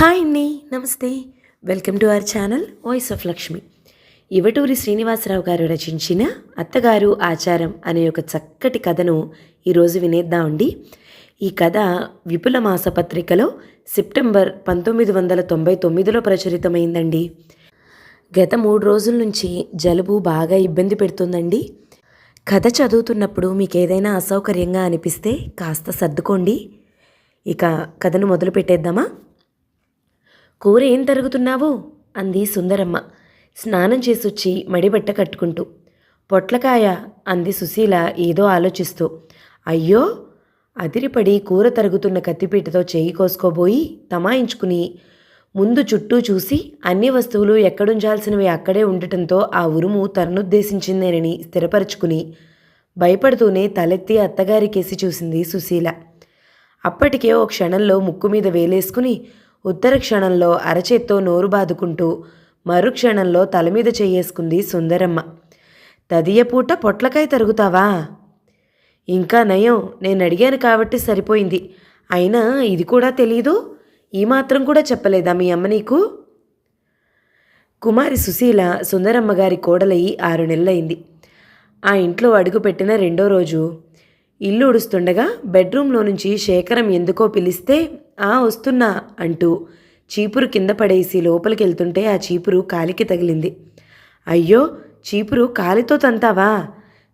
Hi అండి నమస్తే. Welcome to our channel voice of Lakshmi. Ivaturi Srinivasarao garu రచించిన అత్తగారు ఆచారం అనే ఒక చక్కటి కథను ఈరోజు వినేద్దామండి. ఈ కథ విపుల మాసపత్రికలో సెప్టెంబర్ పంతొమ్మిది వందల తొంభై తొమ్మిదిలో ప్రచురితమైందండి. గత మూడు రోజుల నుంచి జలుబు బాగా ఇబ్బంది పెడుతుందండి. కథ చదువుతున్నప్పుడు మీకు ఏదైనా అసౌకర్యంగా అనిపిస్తే కాస్త సర్దుకోండి. ఇక కథను మొదలు పెట్టేద్దామా కూర ఏం తరుగుతున్నావు? అంది సుందరమ్మ. స్నానం చేసొచ్చి మడిబట్ట కట్టుకుంటూ. పొట్లకాయ అంది సుశీల ఏదో ఆలోచిస్తూ. అయ్యో! అదిరిపడి కూర తరుగుతున్న కత్తిపీటతో చేయి కోసుకోబోయి తమాయించుకుని ముందు చుట్టూ చూసి అన్ని వస్తువులు ఎక్కడుంచాల్సినవి అక్కడే ఉండటంతో ఆ ఉరుము తరనుద్దేశించిందేనని స్థిరపరుచుకుని భయపడుతూనే తలెత్తి అత్తగారికేసి చూసింది సుశీల. అప్పటికే ఓ క్షణంలో ముక్కు మీద వేలేసుకుని ఉత్తర క్షణంలో అరచేత్తో నోరు బాదుకుంటూ మరు క్షణంలో తల మీద చెయ్యేసుకుంది సుందరమ్మ తదియపూట పొట్లకాయ తరుగుతావా? ఇంకా నయం నేను అడిగాను కాబట్టి సరిపోయింది. అయినా ఇది కూడా తెలీదు? ఈ మాత్రం కూడా చెప్పలేదా మీ అమ్మ నీకు? కుమారి సుశీల సుందరమ్మ గారి కోడలయ్యి ఆరు నెలలైంది. ఆ ఇంట్లో అడుగుపెట్టిన రెండో రోజు ఇల్లు ఉడుస్తుండగా బెడ్రూమ్లో నుంచి శేఖరం ఎందుకో పిలిస్తే ఆ వస్తున్నా అంటూ చీపురు కింద పడేసి లోపలికి వెళ్తుంటే ఆ చీపురు కాలికి తగిలింది. అయ్యో చీపురు కాలితో తంతావా?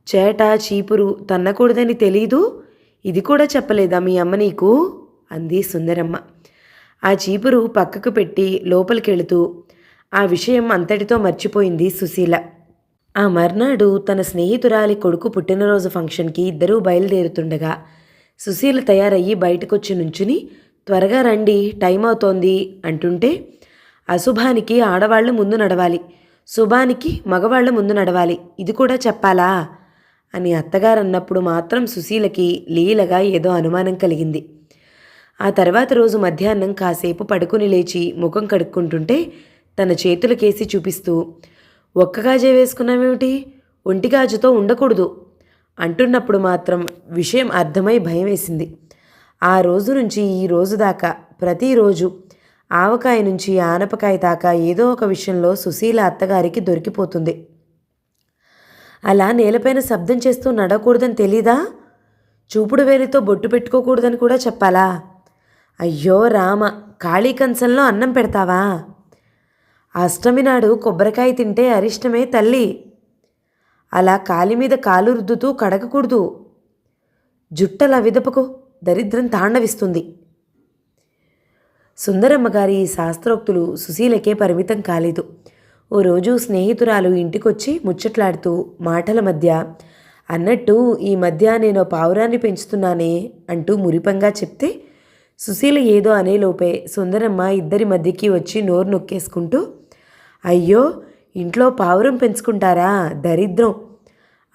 చేట చీపురు తన్నకూడదని తెలీదు? ఇది కూడా చెప్పలేదా మీ అమ్మ నీకు? అంది సుందరమ్మ. ఆ చీపురు పక్కకు పెట్టి లోపలికి వెళుతూ ఆ విషయం అంతటితో మర్చిపోయింది సుశీల. ఆ మర్నాడు తన స్నేహితురాలి కొడుకు పుట్టినరోజు ఫంక్షన్కి ఇద్దరూ బయలుదేరుతుండగా సుశీల తయారయ్యి బయటకొచ్చి నుంచుని త్వరగా రండి టైం అవుతోంది అంటుంటే అశుభానికి ఆడవాళ్ళు ముందు నడవాలి శుభానికి మగవాళ్ళు ముందు నడవాలి ఇది కూడా చెప్పాలా? అని అత్తగారు అన్నప్పుడు మాత్రం సుశీలకి లీలగా ఏదో అనుమానం కలిగింది. ఆ తర్వాత రోజు మధ్యాహ్నం కాసేపు పడుకుని లేచి ముఖం కడుక్కుంటుంటే తన చేతులకేసి చూపిస్తూ ఒక్క గాజే వేసుకున్నామేమిటి ఒంటి గాజుతో ఉండకూడదు. అంటున్నప్పుడు మాత్రం విషయం అర్థమై భయం వేసింది. ఆ రోజు నుంచి ఈ రోజు దాకా ప్రతిరోజు ఆవకాయ నుంచి ఆనపకాయ దాకా ఏదో ఒక విషయంలో సుశీల అత్తగారికి దొరికిపోతుంది. అలా నేలపైన శబ్దం చేస్తూ నడవకూడదని తెలీదా? చూపుడు వేలితో బొట్టు పెట్టుకోకూడదని కూడా చెప్పాలా? అయ్యో రామ ఖాళీ కంచంలో అన్నం పెడతావా? అష్టమి నాడు కొబ్బరికాయ తింటే అరిష్టమే తల్లి. అలా కాలి మీద కాలు రుద్దుతూ కడగకూడదు. జుట్టలా విదపకు దరిద్రం తాండవిస్తుంది. సుందరమ్మ గారి శాస్త్రోక్తులు సుశీలకే పరిమితం కాలేదు. ఓ రోజు స్నేహితురాలు ఇంటికొచ్చి ముచ్చట్లాడుతూ మాటల మధ్య అన్నట్టు ఈ మధ్య నేను పావురాన్ని పెంచుతున్నానే అంటూ మురిపంగా చెప్తే సుశీల ఏదో అనేలోపే సుందరమ్మ ఇద్దరి మధ్యకి వచ్చి నోరు నొక్కేసుకుంటూ అయ్యో ఇంట్లో పావురం పెంచుకుంటారా? దరిద్రం.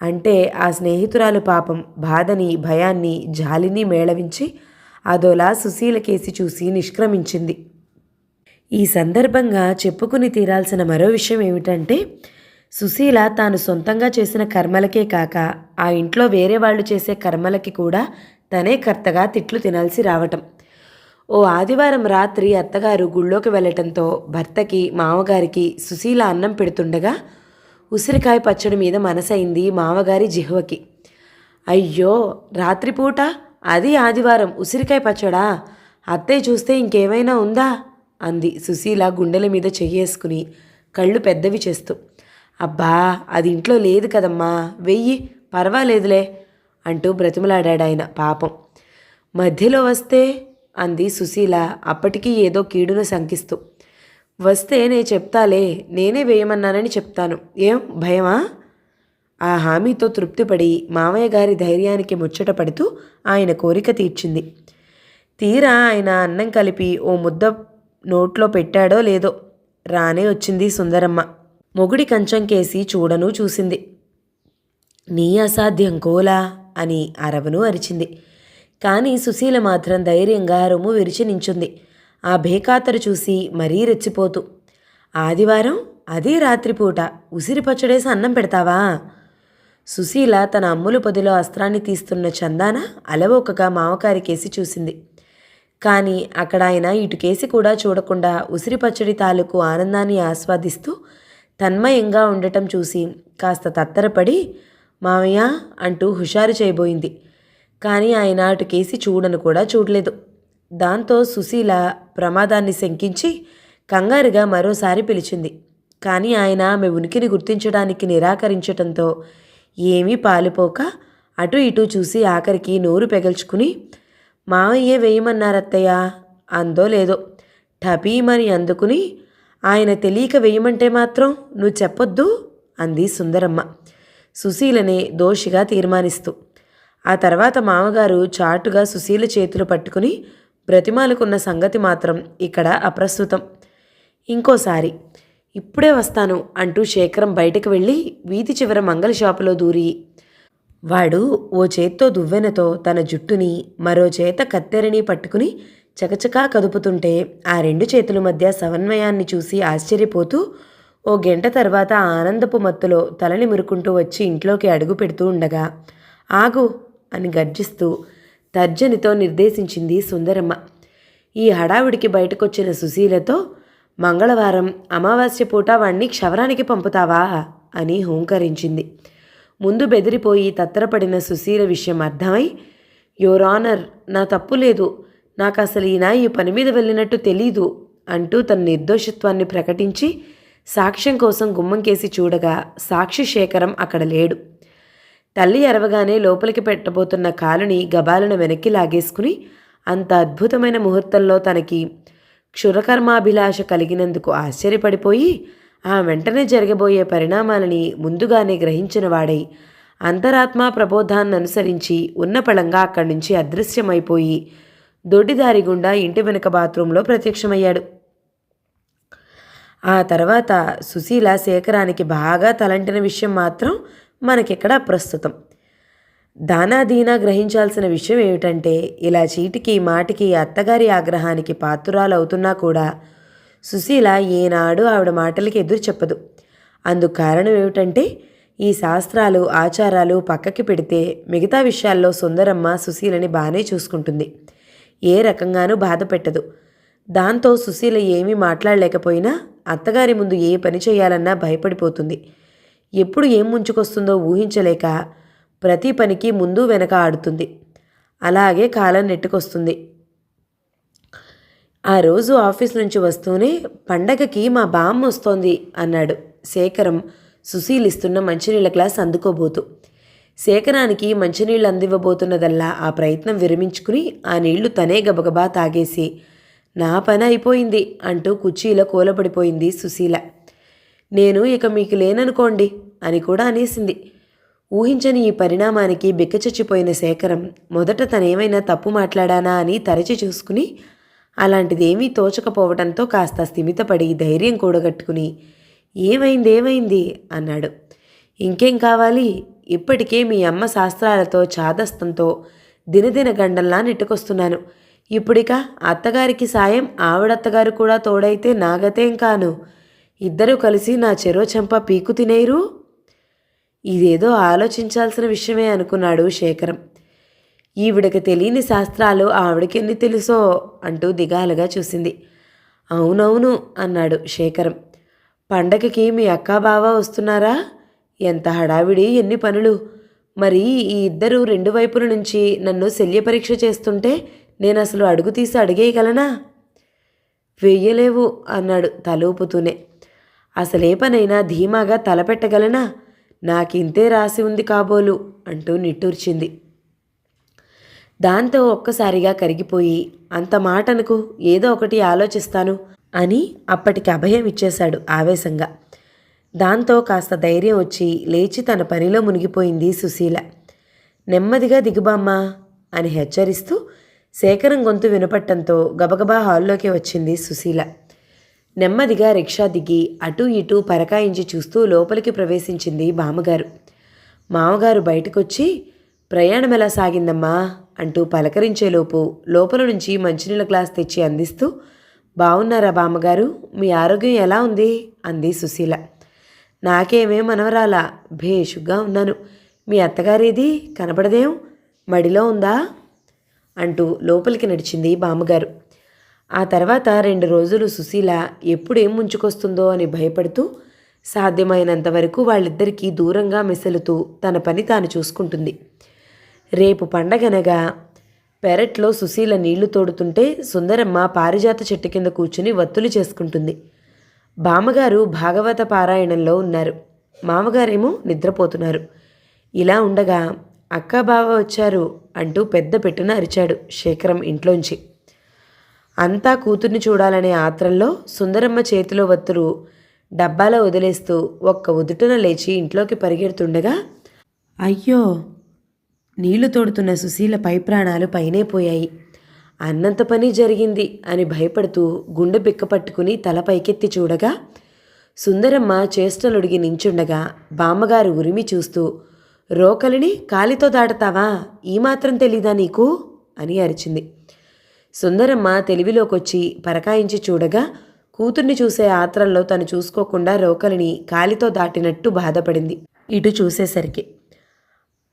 అంటే ఆ స్నేహితురాలు పాపం బాధని భయాన్ని జాలిని మేళవించి అదోలా సుశీలకేసి చూసి నిష్క్రమించింది. ఈ సందర్భంగా చెప్పుకుని తీరాల్సిన మరో విషయం ఏమిటంటే సుశీల తాను సొంతంగా చేసిన కర్మలకే కాక ఆ ఇంట్లో వేరే వాళ్ళు చేసే కర్మలకి కూడా తనే కర్తగా తిట్లు తినాల్సి రావటం. ఓ ఆదివారం రాత్రి అత్తగారు గుళ్ళోకి వెళ్ళటంతో భర్తకి మామగారికి సుశీల అన్నం పెడుతుండగా ఉసిరికాయ పచ్చడి మీద మనసైంది మామగారి జిహ్వకి. అయ్యో రాత్రిపూట? అది ఆదివారం ఉసిరికాయ పచ్చడా? అత్తయ్య చూస్తే ఇంకేమైనా ఉందా? అంది సుశీల గుండెల మీద చెయ్యేసుకుని కళ్ళు పెద్దవి చేస్తూ. అబ్బా అది ఇంట్లో లేదు కదమ్మా వెయ్యి పర్వాలేదులే అంటూ బ్రతిమలాడాడాయన పాపం. మధ్యలో వస్తే అంది సుశీల. అప్పటికీ ఏదో కీడును శంకిస్తూ. వస్తే నేను చెప్తాలే నేనే వేయమన్నానని చెప్తాను. ఏం భయమా? ఆ హామీతో తృప్తిపడి మామయ్య గారి ధైర్యానికి ముచ్చట పడుతూ ఆయన కోరిక తీర్చింది. తీరా ఆయన అన్నం కలిపి ఓ ముద్ద నోట్లో పెట్టాడో లేదో రానే వచ్చింది సుందరమ్మ. మొగుడి కంచం కేసి చూడను చూసింది. నీ అసాధ్యం కోలా అని అరవను అరిచింది. కానీ సుశీల మాత్రం ధైర్యంగా రొమ్ము విరిచి నించుంది. ఆ భేకాతరు చూసి మరీ రెచ్చిపోతూ ఆదివారం అదే రాత్రిపూట ఉసిరి పచ్చడేసి అన్నం పెడతావా సుశీల తన అమ్ముల పొదిలో అస్త్రాన్ని తీస్తున్న చందాన అలవోకగా మామకారికేసి చూసింది. కానీ అక్కడ ఆయన ఇటుకేసి కూడా చూడకుండా ఉసిరి పచ్చడి తాలూకు ఆనందాన్ని ఆస్వాదిస్తూ తన్మయంగా ఉండటం చూసి కాస్త తత్తరపడి మామయ్య అంటూ హుషారు చేయబోయింది. కానీ ఆయన అటుకేసి చూడను కూడా చూడలేదు. దాంతో సుశీల ప్రమాదాన్ని శంకించి కంగారుగా మరోసారి పిలిచింది. కానీ ఆయన ఆమె ఉనికిని గుర్తించడానికి నిరాకరించటంతో ఏమీ పాలుపోక అటు ఇటు చూసి ఆఖరికి నోరు పెగల్చుకుని మావయ్యే వేయమన్నారత్తయ్య అందో లేదో. టపీమని అందుకుని ఆయన తెలియక వేయమంటే మాత్రం నువ్వు చెప్పొద్దు అంది సుందరమ్మ. సుశీలనే దోషిగా తీర్మానిస్తూ. ఆ తర్వాత మామగారు చాటుగా సుశీల చేతులు పట్టుకుని బ్రతిమాలుకున్న సంగతి మాత్రం ఇక్కడ అప్రస్తుతం. ఇంకోసారి ఇప్పుడే వస్తాను అంటూ శేఖరం బయటకు వెళ్ళి వీధి చివర మంగళ షాపులో దూరి. వాడు ఓ చేత్తో దువ్వెనతో తన జుట్టుని మరో చేత కత్తెరని పట్టుకుని చకచకా కదుపుతుంటే ఆ రెండు చేతుల మధ్య సమన్వయాన్ని చూసి ఆశ్చర్యపోతూ ఓ గంట తర్వాత ఆనందపు మత్తులో తలని మురుకుంటూ వచ్చి ఇంట్లోకి అడుగు పెడుతూ ఉండగా ఆగు అని గర్జిస్తూ తర్జనితో నిర్దేశించింది సుందరమ్మ. ఈ హడావిడికి బయటకొచ్చిన సుశీలతో మంగళవారం అమావాస్య పూట వాణ్ణి క్షవరానికి పంపుతావా? అని హూంకరించింది. ముందు బెదిరిపోయి తత్తరపడిన సుశీల విషయం అర్థమై యోర్ ఆనర్ నా తప్పు లేదు. నాకు అసలు ఈయన ఈ పని మీద వెళ్ళినట్టు తెలీదు అంటూ తన నిర్దోషత్వాన్ని ప్రకటించి సాక్ష్యం కోసం గుమ్మంకేసి చూడగా సాక్షి శేఖరం అక్కడ లేడు. తల్లి ఎరవగానే లోపలికి పెట్టబోతున్న కాలుని గబాలను వెనక్కి లాగేసుకుని అంత అద్భుతమైన ముహూర్తంలో తనకి క్షురకర్మాభిలాష కలిగినందుకు ఆశ్చర్యపడిపోయి ఆ వెంటనే జరగబోయే పరిణామాలని ముందుగానే గ్రహించిన వాడై అంతరాత్మా ప్రబోధాన్ని అనుసరించి ఉన్నపళంగా అక్కడి నుంచి అదృశ్యమైపోయి దొడ్డిదారి గుండా ఇంటి వెనుక బాత్రూంలో ప్రత్యక్షమయ్యాడు. ఆ తర్వాత సుశీల శేఖరానికి బాగా తలంటిన విషయం మాత్రం మనకిక్కడ ప్రస్తుతం. దానాదీనా గ్రహించాల్సిన విషయం ఏమిటంటే ఇలా చీటికి మాటికి అత్తగారి ఆగ్రహానికి పాత్రురాలు అవుతున్నా కూడా సుశీల ఏనాడు ఆవిడ మాటలకి ఎదురు చెప్పదు. అందుకు కారణం ఏమిటంటే ఈ శాస్త్రాలు ఆచారాలు పక్కకి పెడితే మిగతా విషయాల్లో సుందరమ్మ సుశీలని బాగానే చూసుకుంటుంది. ఏ రకంగానూ బాధ పెట్టదు దాంతో సుశీల ఏమీ మాట్లాడలేకపోయినా అత్తగారి ముందు ఏ పని చేయాలన్నా భయపడిపోతుంది. ఎప్పుడు ఏం ముంచుకొస్తుందో ఊహించలేక ప్రతి పనికి ముందు వెనక ఆడుతుంది. అలాగే కాలం నెట్టుకొస్తుంది. ఆ రోజు ఆఫీస్ నుంచి వస్తూనే పండగకి మా బామ్మ వస్తోంది అన్నాడు. శేఖరం సుశీలిస్తున్న మంచినీళ్ళ గ్లాస్ అందుకోబోతూ. శేఖరానికి మంచినీళ్ళు అందివ్వబోతున్నదల్లా ఆ ప్రయత్నం విరమించుకుని ఆ నీళ్ళు తనే గబగబా తాగేసి నా పని అయిపోయింది అంటూ కుర్చీలో కూలబడిపోయింది సుశీల. నేను ఇక మీకు లేననుకోండి అని కూడా అనేసింది. ఊహించని ఈ పరిణామానికి బిక్కచచ్చిపోయిన శేఖరం మొదట తనేమైనా తప్పు మాట్లాడానా అని తరచి చూసుకుని అలాంటిదేమీ తోచకపోవడంతో కాస్త స్థిమితపడి ధైర్యం కూడగట్టుకుని ఏమైంది ఏమైంది అన్నాడు. ఇంకేం కావాలి? ఇప్పటికే మీ అమ్మ శాస్త్రాలతో చాదస్తంతో దినదిన గండల్లా నెట్టుకొస్తున్నాను. ఇప్పుడిక అత్తగారికి సాయం ఆవిడత్తగారు కూడా తోడైతే నాగతేం కాను? ఇద్దరూ కలిసి నా చెరో చెంప పీకు తినేరు? ఇదేదో ఆలోచించాల్సిన విషయమే అనుకున్నాడు శేఖరం. ఈవిడకి తెలియని శాస్త్రాలు ఆవిడకెన్ని తెలుసో అంటూ దిగాలుగా చూసింది. అవునవును అన్నాడు శేఖరం. పండగకి మీ అక్క బావ వస్తున్నారా? ఎంత హడావిడి ఎన్ని పనులు. మరి ఈ ఇద్దరు రెండు వైపుల నుంచి నన్ను శల్య పరీక్ష చేస్తుంటే నేను అసలు అడుగు తీసి అడిగేయగలనా? వెయ్యలేవు అన్నాడు తలూపుతూనే. అసలే పనైనా ధీమాగా తలపెట్టగలనా? నాకింతే రాసి ఉంది కాబోలు అంటూ నిట్టూర్చింది. దాంతో ఒక్కసారిగా కరిగిపోయి అంత మాటనుకు ఏదో ఒకటి ఆలోచిస్తాను అని అప్పటికి అభయం ఇచ్చేశాడు ఆవేశంగా. దాంతో కాస్త ధైర్యం వచ్చి లేచి తన పనిలో మునిగిపోయింది సుశీల. నెమ్మదిగా దిగుబామ్మా అని హెచ్చరిస్తూ శేఖరం గొంతు వినపట్టంతో గబగబా హాల్లోకి వచ్చింది సుశీల. నెమ్మదిగా రిక్షా దిగి అటూ ఇటూ పరకాయించి చూస్తూ లోపలికి ప్రవేశించింది బామ్మగారు. మామగారు బయటకొచ్చి ప్రయాణం ఎలా సాగిందమ్మా? అంటూ పలకరించేలోపు లోపల నుంచి మంచినీళ్ళ గ్లాస్ తెచ్చి అందిస్తూ బాగున్నారా బామ్మగారు? మీ ఆరోగ్యం ఎలా ఉంది? అంది సుశీల. నాకేమే మనవరాలా భేషుగ్గా ఉన్నాను. మీ అత్తగారేది కనపడదేం? మడిలో ఉందా? అంటూ లోపలికి నడిచింది బామ్మగారు. ఆ తర్వాత రెండు రోజులు సుశీల ఎప్పుడేం ముంచుకొస్తుందో అని భయపడుతూ సాధ్యమైనంత వరకు వాళ్ళిద్దరికీ దూరంగా మెసలుతూ తన పని తాను చూసుకుంటుంది. రేపు పండగనగా పెరట్లో సుశీల నీళ్ళు తోడుతుంటే సుందరమ్మ పారిజాత చెట్టు కింద కూర్చుని వత్తులు చేసుకుంటుంది. బామ్మగారు భాగవత పారాయణంలో ఉన్నారు. మామగారేమో నిద్రపోతున్నారు. ఇలా ఉండగా అక్క బావ వచ్చారు అంటూ పెద్ద పెట్టున అరిచాడు శేఖరం ఇంట్లోంచి. అంతా కూతుర్ని చూడాలనే ఆత్రంలో సుందరమ్మ చేతిలో వత్తులు డబ్బాలో వదిలేస్తూ ఒక్క ఉదుటన లేచి ఇంట్లోకి పరిగెడుతుండగా అయ్యో! నీళ్ళు తోడుతున్న సుశీల పై ప్రాణాలు పైనే పోయాయి. అన్నంత పని జరిగింది అని భయపడుతూ గుండె బిక్కపట్టుకుని తల పైకెత్తి చూడగా సుందరమ్మ చేష్టలుడిగి నించుండగా బామ్మగారు ఉరిమి చూస్తూ రోకలిని కాలితో దాటతావా? ఈ మాత్రం తెలీదా నీకు? అని అరిచింది. సుందరమ్మ తెలివిలోకొచ్చి పరకాయించి చూడగా కూతుర్ని చూసే ఆత్రంలో తను చూసుకోకుండా రోకలిని కాలితో దాటినట్టు బాధపడింది. ఇటు చూసేసరికి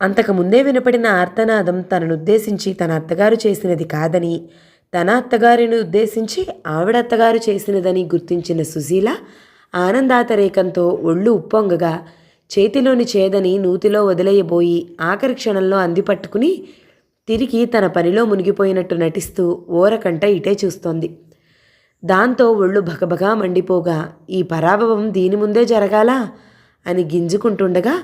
అంతకు ముందే వినపడిన ఆర్తనాదం తననుద్దేశించి తన అత్తగారు చేసినది కాదని తన అత్తగారిని ఉద్దేశించి ఆవిడ అత్తగారు చేసినదని గుర్తించిన సుశీల ఆనందాతరేకంతో ఒళ్ళు ఉప్పొంగగా చేతిలోని చేదని నూతిలో వదిలేయబోయి ఆఖరి క్షణంలో అందిపట్టుకుని తిరిగి తన పనిలో మునిగిపోయినట్టు నటిస్తూ ఓరకంట ఇటే చూస్తోంది. దాంతో ఒళ్ళు భగభగా మండిపోగా ఈ పరాభవం దీని ముందే జరగాలా? అని గింజుకుంటుండగా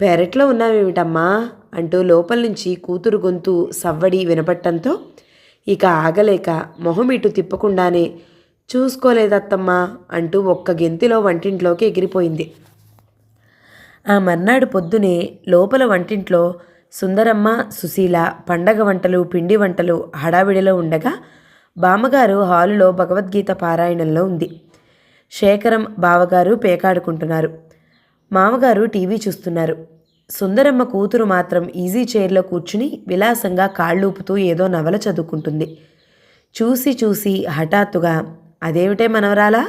పెరట్లో ఉన్నావేమిటమ్మా? అంటూ లోపల నుంచి కూతురు గొంతు సవ్వడి వినపట్టంతో ఇక ఆగలేక మొహం ఇటు తిప్పకుండానే చూసుకోలేదత్తమ్మా అంటూ ఒక్క గెంతిలో వంటింట్లోకి ఎగిరిపోయింది. ఆ మర్నాడు పొద్దునే లోపల వంటింట్లో సుందరమ్మ సుశీల పండగ వంటలు పిండి వంటలు హడావిడిలో ఉండగా బామ్మగారు హాలులో భగవద్గీత పారాయణంలో ఉంది. శేఖరం బావగారు పేకాడుకుంటున్నారు. మామగారు టీవీ చూస్తున్నారు. సుందరమ్మ కూతురు మాత్రం ఈజీ చైర్లో కూర్చుని విలాసంగా కాళ్ళూపుతూ ఏదో నవల చదువుకుంటుంది. చూసి చూసి హఠాత్తుగా అదేమిటే మనవరాలా?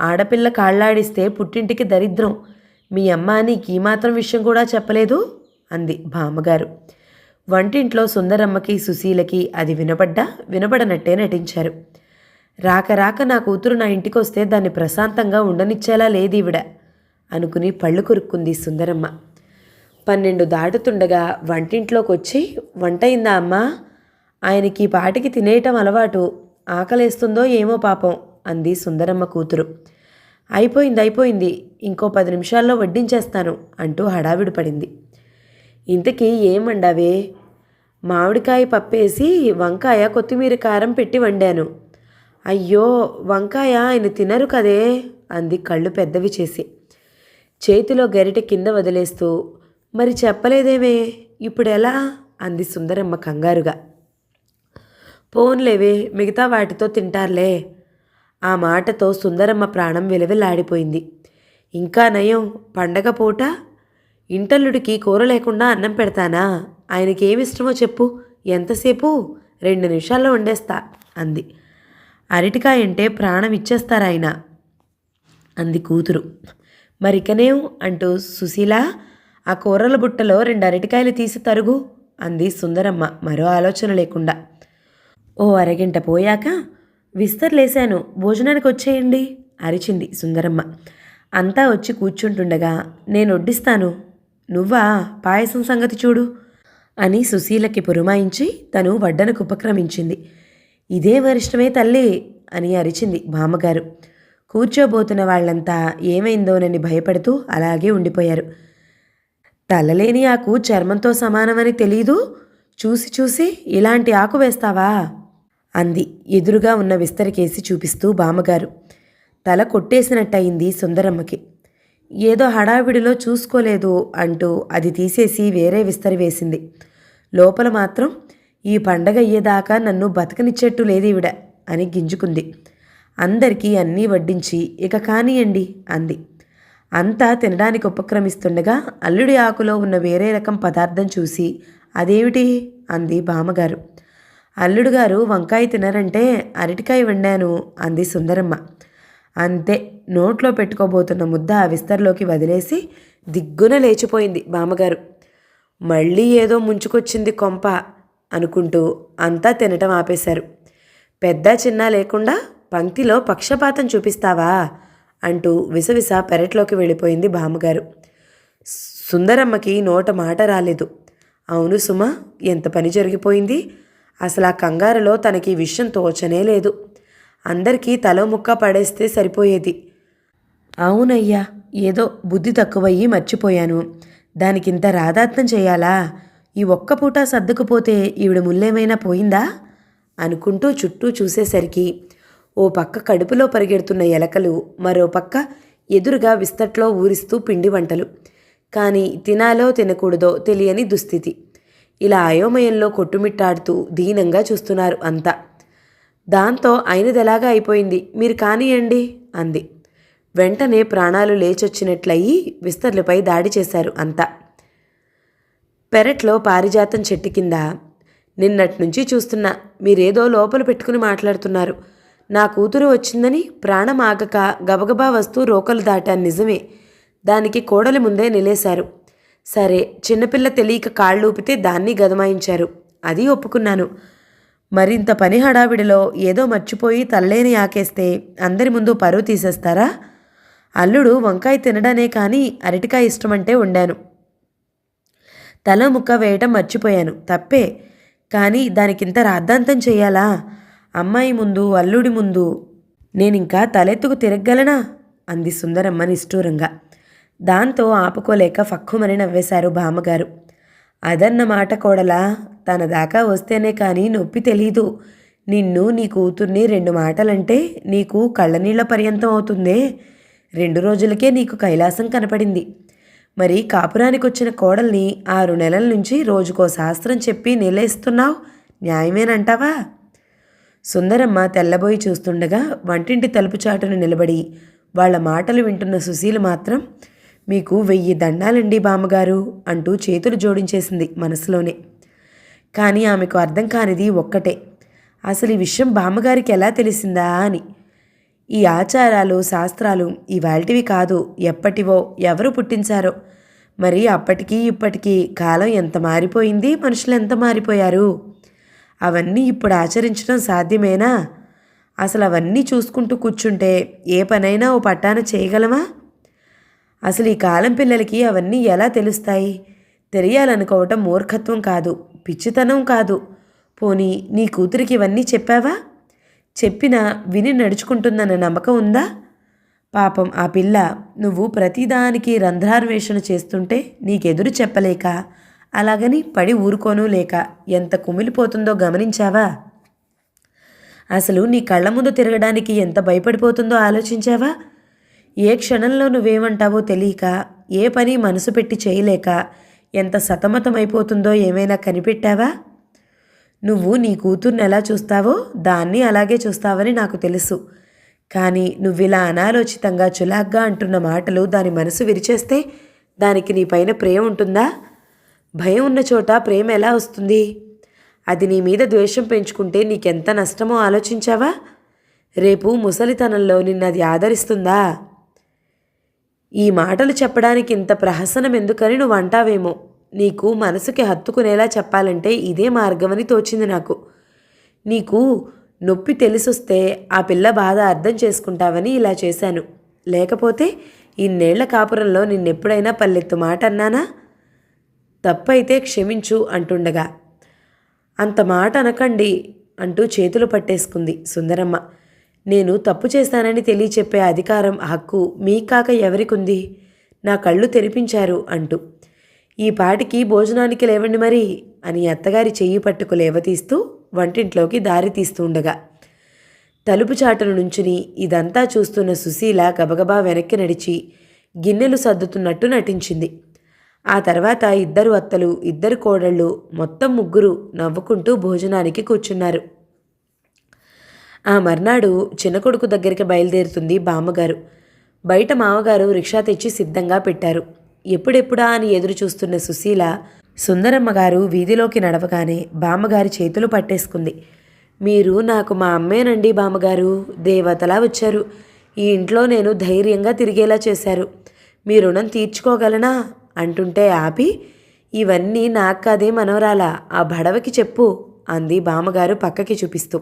ఆడపిల్ల కాళ్ళాడిస్తే పుట్టింటికి దరిద్రం. మీ అమ్మ నీకు ఈ మాత్రం విషయం కూడా చెప్పలేదు? అంది భామగారు వంటింట్లో సుందరమ్మకి సుశీలకి అది వినపడ్డా వినపడనట్టే నటించారు. రాక రాక నా కూతురు నా ఇంటికి వస్తే దాన్ని ప్రశాంతంగా ఉండనిచ్చేలా లేదీవిడ అనుకుని పళ్ళు కొరుక్కుంది సుందరమ్మ. పన్నెండు దాటుతుండగా వంటింట్లోకి వచ్చి వంట అయిందా అమ్మా? ఆయనకి పాటికి తినేయటం అలవాటు. ఆకలేస్తుందో ఏమో పాపం అంది సుందరమ్మ కూతురు. అయిపోయింది అయిపోయింది. ఇంకో పది నిమిషాల్లో వడ్డించేస్తాను అంటూ హడావిడి పడింది. ఇంతకీ వండావే? మామిడికాయ పప్పేసి వంకాయ కొత్తిమీర కారం పెట్టి వండాను. అయ్యో వంకాయ ఆయన తినరు కదే అంది కళ్ళు పెద్దవి చేసి. చేతిలో గరిటె కింద వదిలేస్తూ మరి చెప్పలేదేమే? ఇప్పుడెలా? అంది సుందరమ్మ కంగారుగా. పోన్లేవే మిగతా వాటితో తింటారులే. ఆ మాటతో సుందరమ్మ ప్రాణం విలవిలాడిపోయింది ఇంకా నయం పండగ పూట ఇంటల్లుడికి కూర లేకుండా అన్నం పెడతానా? ఆయనకి ఏమిష్టమో చెప్పు. ఎంతసేపు? రెండు నిమిషాల్లో వండేస్తా అంది. అరటికాయ అంటే ప్రాణం ఇచ్చేస్తారాయన అంది కూతురు. మరికనేం? అంటూ సుశీల ఆ కూరల బుట్టలో రెండు అరటికాయలు తీసి తరుగు అంది సుందరమ్మ మరో ఆలోచన లేకుండా. ఓ అరగంట పోయాక విస్తర్లేశాను భోజనానికి వచ్చేయండి అరిచింది సుందరమ్మ. అంతా వచ్చి కూర్చుంటుండగా నేను వడ్డిస్తాను నువ్వా పాయసం సంగతి చూడు అని సుశీలకి పురమాయించి తను వడ్డనకు ఉపక్రమించింది ఇదే వరిష్టమే తల్లి అని అరిచింది బామ్మగారు. కూర్చోబోతున్న వాళ్ళంతా ఏమైందోనని భయపడుతూ అలాగే ఉండిపోయారు. తలలేని ఆకు చర్మంతో సమానమని తెలీదు. చూసి చూసి ఇలాంటి ఆకు వేస్తావా? అంది ఎదురుగా ఉన్న విస్తరికేసి చూపిస్తూ బామ్మగారు. తల కొట్టేసినట్టయింది సుందరమ్మకి. ఏదో హడావిడిలో చూసుకోలేదు అంటూ అది తీసేసి వేరే విస్తరి వేసింది. లోపల మాత్రం ఈ పండగ అయ్యేదాకా నన్ను బతకనిచ్చేట్టు లేదీవిడ అని గింజుకుంది. అందరికీ అన్నీ వడ్డించి ఇక కానియండి అంది. అంతా తినడానికి ఉపక్రమిస్తుండగా అల్లుడి ఆకులో ఉన్న వేరే రకం పదార్థం చూసి అదేమిటి అంది బామ్మగారు. అల్లుడు గారు వంకాయ తినరంటే అరటికాయ వండాను అంది సుందరమ్మ. అంతే. నోట్లో పెట్టుకోబోతున్న ముద్ద ఆ విస్తర్లోకి వదిలేసి దిగ్గున లేచిపోయింది బామ్మగారు. మళ్ళీ ఏదో ముంచుకొచ్చింది కొంప అనుకుంటూ అంతా తినటం ఆపేశారు. పెద్ద చిన్న లేకుండా పంక్తిలో పక్షపాతం చూపిస్తావా అంటూ విసవిస పెరట్లోకి వెళ్ళిపోయింది బామ్మగారు. సుందరమ్మకి నోట మాట రాలేదు. అవును సుమ ఎంత పని జరిగిపోయింది? అసలు ఆ కంగారులో తనకి విషయం తోచనే లేదు. అందరికీ తలో ముక్క పడేస్తే సరిపోయేది. అవునయ్యా ఏదో బుద్ధి తక్కువయ్యి మర్చిపోయాను. దానికింత రాధాత్నం చేయాలా? ఈ ఒక్క పూట సర్దుకుపోతే ఈవిడ ముల్లేమైనా పోయిందా? అనుకుంటూ చుట్టూ చూసేసరికి ఓ పక్క కడుపులో పరిగెడుతున్న ఎలకలు మరో పక్క ఎదురుగా విస్తట్లో ఊరిస్తూ పిండి వంటలు. కానీ తినాలో తినకూడదో తెలియని దుస్థితి. ఇలా అయోమయంలో కొట్టుమిట్టాడుతూ దీనంగా చూస్తున్నారు అంతా. దాంతో అయినదెలాగా అయిపోయింది. మీరు కానియండి అంది. వెంటనే ప్రాణాలు లేచొచ్చినట్లయి విస్తర్లపై దాడి చేశారు అంతా. పెరట్లో పారిజాతం చెట్టు కింద నిన్నటి నుంచి చూస్తున్నా. మీరేదో లోపల పెట్టుకుని మాట్లాడుతున్నారు. నా కూతురు వచ్చిందని ప్రాణం ఆగక గబగబా వస్తూ రోకలు దాటాను నిజమే. దానికి కోడలి ముందే నిలేశారు. సరే చిన్నపిల్ల తెలియక కాళ్ళు ఊపితే దాన్ని గదమాయించారు. అది ఒప్పుకున్నాను. మరింత పని హడావిడిలో ఏదో మర్చిపోయి తల్లేని ఆకేస్తే అందరి ముందు పరువు తీసేస్తారా? అల్లుడు వంకాయ తినడనే కానీ అరటికాయ ఇష్టమంటే వండాను. తల ముక్క వేయటం మర్చిపోయాను. తప్పే. కానీ దానికింత రాద్ధాంతం చేయాలా అమ్మాయి ముందు అల్లుడి ముందు నేనింకా తలెత్తుకు తిరగలనా అంది సుందరమ్మ నిష్ఠూరంగా. దాంతో ఆపుకోలేక ఫక్కుమని నవ్వేశారు బామ్మగారు. అదన్న మాట కోడలా? తన దాకా వస్తేనే కానీ నొప్పి తెలీదు. నిన్ను నీ కూతుర్ని రెండు మాటలంటే నీకు కళ్ళనీళ్ళ పర్యంతం అవుతుందే. రెండు రోజులకే నీకు కైలాసం కనపడింది. మరి కాపురానికి వచ్చిన కోడల్ని ఆరు నెలల నుంచి రోజుకో శాస్త్రం చెప్పి నిలేస్తున్నావు? న్యాయమేనంటావా? సుందరమ్మ తెల్లబోయి చూస్తుండగా వంటింటి తలుపు చాటును నిలబడి వాళ్ళ మాటలు వింటున్న సుశీల మాత్రం మీకు వెయ్యి దండాలండి బామ్మగారు అంటూ చేతులు జోడించేసింది మనసులోనే. కానీ ఆమెకు అర్థం కానిది ఒక్కటే. అసలు ఈ విషయం బామ్మగారికి ఎలా తెలిసిందా అని. ఈ ఆచారాలు శాస్త్రాలు ఇవాల్టివి కాదు ఎప్పటివో ఎవరు పుట్టించారో. మరి అప్పటికీ ఇప్పటికీ కాలం ఎంత మారిపోయింది మనుషులు ఎంత మారిపోయారు? అవన్నీ ఇప్పుడు ఆచరించడం సాధ్యమేనా? అసలు అవన్నీ చూసుకుంటూ కూర్చుంటే ఏ పనైనా ఓ పట్టాన చేయగలమా? అసలు ఈ కాలం పిల్లలకి అవన్నీ ఎలా తెలుస్తాయి? తెలియాలనుకోవటం మూర్ఖత్వం కాదు. పిచ్చితనం కాదు. పోనీ నీ కూతురికి ఇవన్నీ చెప్పావా? చెప్పినా విని నడుచుకుంటుందన్న నమ్మకం ఉందా? పాపం ఆ పిల్ల నువ్వు ప్రతిదానికి రంధ్రాన్వేషణ చేస్తుంటే నీకెదురు చెప్పలేక అలాగని పడి ఊరుకోను లేక ఎంత కుమిలిపోతుందో గమనించావా? అసలు నీ కళ్ళ ముందు తిరగడానికి ఎంత భయపడిపోతుందో ఆలోచించావా? ఏ క్షణంలో నువ్వేమంటావో తెలియక ఏ పని మనసు పెట్టి చేయలేక ఎంత సతమతమైపోతుందో ఏమైనా కనిపెట్టావా? నువ్వు నీ కూతుర్ని ఎలా చూస్తావో దాన్ని అలాగే చూస్తావని నాకు తెలుసు. కానీ నువ్విలా అనాలోచితంగా చులాగ్గా అంటున్న మాటలు దాని మనసు విరిచేస్తే దానికి నీ పైన ప్రేమ ఉంటుందా? భయం ఉన్న చోట ప్రేమ ఎలా వస్తుంది? అది నీ మీద ద్వేషం పెంచుకుంటే నీకెంత నష్టమో ఆలోచించావా? రేపు ముసలితనంలో నిన్నది ఆదరిస్తుందా? ఈ మాటలు చెప్పడానికి ఇంత ప్రహసనం ఎందుకని నువ్వు అంటావేమో? నీకు మనసుకి హత్తుకునేలా చెప్పాలంటే ఇదే మార్గమని తోచింది నాకు. నీకు నొప్పి తెలిసొస్తే ఆ పిల్ల బాధ అర్థం చేసుకుంటావని ఇలా చేశాను. లేకపోతే ఇన్నేళ్ళ కాపురంలో నిన్నెప్పుడైనా పల్లెత్తు మాట అన్నానా? తప్పైతే క్షమించు అంటుండగా. అంత మాట అనకండి అంటూ చేతులు పట్టేసుకుంది సుందరమ్మ. నేను తప్పు చేశానని తెలియచెప్పే అధికారం హక్కు మీ కాక ఎవరికుంది? నా కళ్ళు తెరిపించారు అంటూ. ఈ పాటికి భోజనానికి లేవండి మరి అని అత్తగారి చెయ్యి పట్టుకు లేవతీస్తూ వంటింట్లోకి దారి తీస్తుండగా. తలుపు చాటును నుంచుని ఇదంతా చూస్తున్న సుశీల గబగబా వెనక్కి నడిచి గిన్నెలు సర్దుతున్నట్టు నటించింది. ఆ తర్వాత ఇద్దరు అత్తలు ఇద్దరు కోడళ్ళు మొత్తం ముగ్గురు నవ్వుకుంటూ భోజనానికి కూర్చున్నారు. ఆ మర్నాడు చిన్న కొడుకు దగ్గరికి బయలుదేరుతుంది బామ్మగారు. బయట మామగారు రిక్షా తెచ్చి సిద్ధంగా పెట్టారు. ఎప్పుడెప్పుడా అని ఎదురు చూస్తున్న సుశీల సుందరమ్మ గారు వీధిలోకి నడవగానే బామ్మగారి చేతులు పట్టేసుకుంది. మీరు నాకు మా అమ్మేనండి బామ్మగారు దేవతలా వచ్చారు. ఈ ఇంట్లో నేను ధైర్యంగా తిరిగేలా చేశారు. మీ రుణం తీర్చుకోగలనా? అంటుంటే ఆపి ఇవన్నీ నాకు కాదే మనవరాలా ఆ బడవకి చెప్పు అంది బామ్మగారు పక్కకి చూపిస్తూ.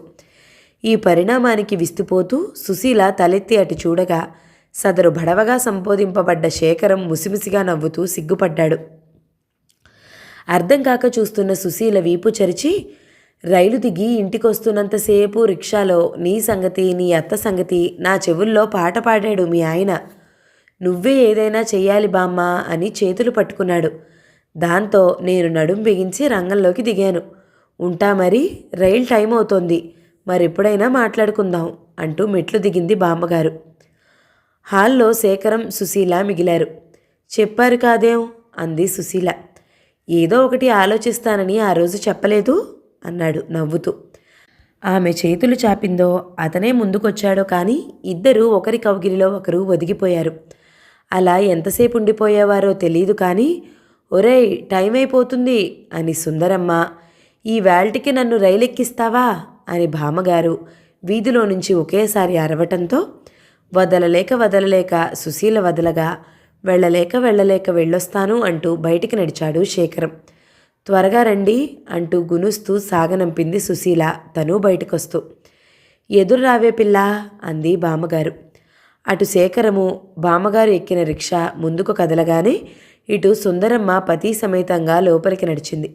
ఈ పరిణామానికి విస్తుపోతూ సుశీల తలెత్తి అటు చూడగా సదరు బడవగా సంబోధింపబడ్డ శేఖరం ముసిముసిగా నవ్వుతూ సిగ్గుపడ్డాడు. అర్థం కాక చూస్తున్న సుశీల వీపు చరిచి రైలు దిగి ఇంటికొస్తున్నంతసేపు రిక్షాలో నీ సంగతి నీ అత్త సంగతి నా చెవుల్లో పాట పాడాడు మీ ఆయన. నువ్వే ఏదైనా చెయ్యాలి బామ్మ అని చేతులు పట్టుకున్నాడు. దాంతో నేను నడుం బిగించి రంగంలోకి దిగాను. ఉంటా మరి రైలు టైం అవుతోంది మరెప్పుడైనా మాట్లాడుకుందాం అంటూ మెట్లు దిగింది బామ్మగారు. హాల్లో శేఖరం సుశీల మిగిలారు. చెప్పారు కాదేం? అంది సుశీల. ఏదో ఒకటి ఆలోచిస్తానని ఆ రోజు చెప్పలేదు? అన్నాడు నవ్వుతూ. ఆమె చేతులు చాపిందో అతనే ముందుకొచ్చాడో కానీ ఇద్దరూ ఒకరి కౌగిలిలో ఒకరు ఒదిగిపోయారు. అలా ఎంతసేపు ఉండిపోయేవారో తెలియదు కానీ ఒరేయ్ టైం అయిపోతుంది అని సుందరమ్మ ఈ వేల్టికి నన్ను రైలెక్కిస్తావా? అని భామగారు వీధిలో నుంచి ఒకేసారి అరవటంతో వదలలేక వదలలేక సుశీల వదలగా వెళ్ళలేక వెళ్ళలేక వెళ్ళొస్తాను అంటూ బయటికి నడిచాడు శేఖరం. త్వరగా రండి అంటూ గునుస్తూ సాగనంపింది సుశీల. తను బయటకొస్తూ ఎదురు రావే పిల్ల అంది బామ్మగారు అటు శేఖరము బామ్మగారు ఎక్కిన రిక్షా ముందుకు కదలగానే ఇటు సుందరమ్మ పతి సమేతంగా లోపలికి నడిచింది.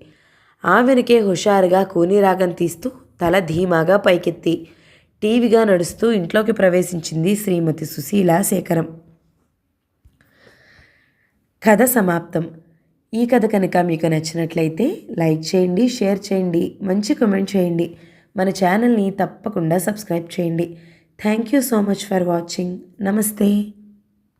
ఆమెనకే హుషారుగా కూనీరాగం తీస్తూ తల ధీమాగా పైకెత్తి టీవీగా నడుస్తూ ఇంట్లోకి ప్రవేశించింది శ్రీమతి సుశీల శేఖరం. కథ సమాప్తం. ఈ కథ కనుక మీకు నచ్చినట్లయితే లైక్ చేయండి షేర్ చేయండి మంచి కమెంట్ చేయండి. మన ఛానల్ని తప్పకుండా సబ్స్క్రైబ్ చేయండి. Thank you so much for watching. నమస్తే.